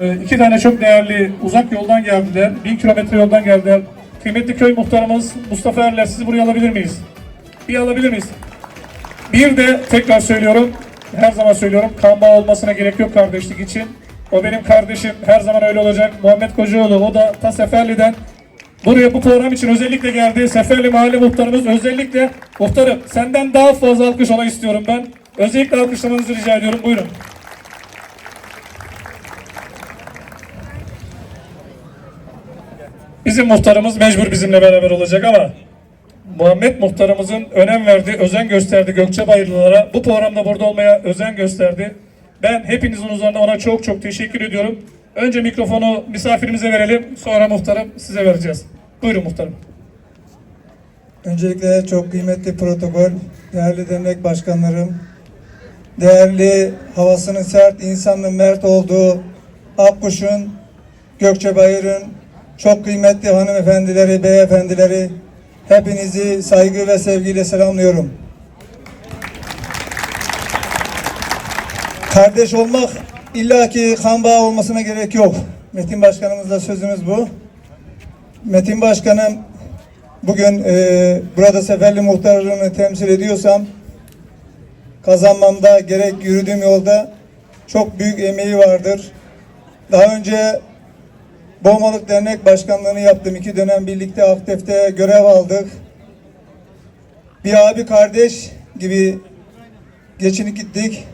Ee, İki tane çok değerli uzak yoldan geldiler. Bin kilometre yoldan geldiler. Kıymetli köy muhtarımız Mustafa Erler sizi buraya alabilir miyiz? Bir alabilir miyiz? Bir de tekrar söylüyorum, her zaman söylüyorum kan bağı olmasına gerek yok kardeşlik için. O benim kardeşim, her zaman öyle olacak. Muhammed Kocaoğlu, o da ta Seferli'den buraya bu program için özellikle geldi. Seferli Mahalle Muhtarımız özellikle, muhtarım senden daha fazla alkış ona istiyorum ben. Özellikle alkışlamanızı rica ediyorum, buyurun. Bizim muhtarımız mecbur bizimle beraber olacak ama Muhammed muhtarımızın önem verdiği, özen gösterdi Gökçebayırlılara. Bu programda burada olmaya özen gösterdi. Ben hepinizin huzurunda ona çok çok teşekkür ediyorum. Önce mikrofonu misafirimize verelim. Sonra muhtarım size vereceğiz. Buyurun muhtarım. Öncelikle çok kıymetli protokol, değerli dernek başkanlarım, değerli havasının sert, insanın mert olduğu Akkuş'un, Gökçebayır'ın çok kıymetli hanımefendileri, beyefendileri, hepinizi saygı ve sevgiyle selamlıyorum. Kardeş olmak illaki kan bağı olmasına gerek yok. Metin Başkanımızla sözümüz bu. Metin Başkanım bugün e, burada Seferli muhtarlığını temsil ediyorsam kazanmamda gerek yürüdüğüm yolda çok büyük emeği vardır. Daha önce Boğmalık Dernek Başkanlığını yaptım. İki dönem birlikte Aktif'te görev aldık. Bir abi kardeş gibi geçinip gittik.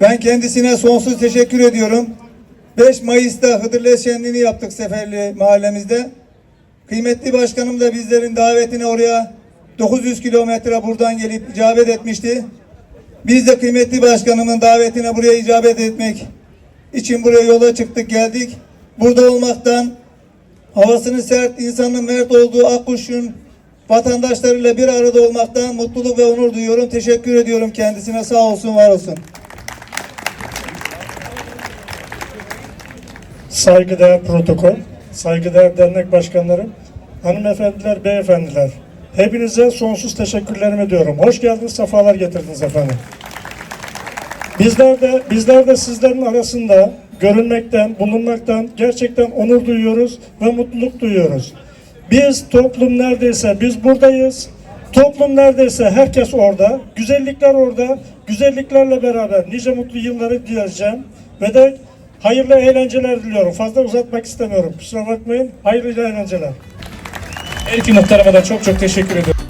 Ben kendisine sonsuz teşekkür ediyorum. 5 Mayıs'ta Hıdırlı Şenliğini yaptık Seferli mahallemizde. Kıymetli başkanım da bizlerin davetine oraya 900 kilometre buradan gelip icabet etmişti. Biz de kıymetli başkanımın davetine buraya icabet etmek için buraya yola çıktık geldik. Burada olmaktan havasının sert, insanın mert olduğu Akkuş'un vatandaşlarıyla bir arada olmaktan mutluluk ve onur duyuyorum. Teşekkür ediyorum kendisine. Sağ olsun, var olsun. saygıdeğer protokol, saygıdeğer dernek başkanlarım, hanımefendiler, beyefendiler. Hepinize sonsuz teşekkürlerimi ediyorum. Hoş geldiniz, sefalar getirdiniz efendim. Bizler de, bizler de sizlerin arasında görünmekten, bulunmaktan gerçekten onur duyuyoruz ve mutluluk duyuyoruz. Biz toplum neredeyse biz buradayız. Toplum neredeyse herkes orada. Güzellikler orada. Güzelliklerle beraber nice mutlu yılları dileyeceğim. Ve de hayırlı eğlenceler diliyorum. Fazla uzatmak istemiyorum. Kusura bakmayın. Hayırlı eğlenceler. Her iki da çok çok teşekkür ediyorum.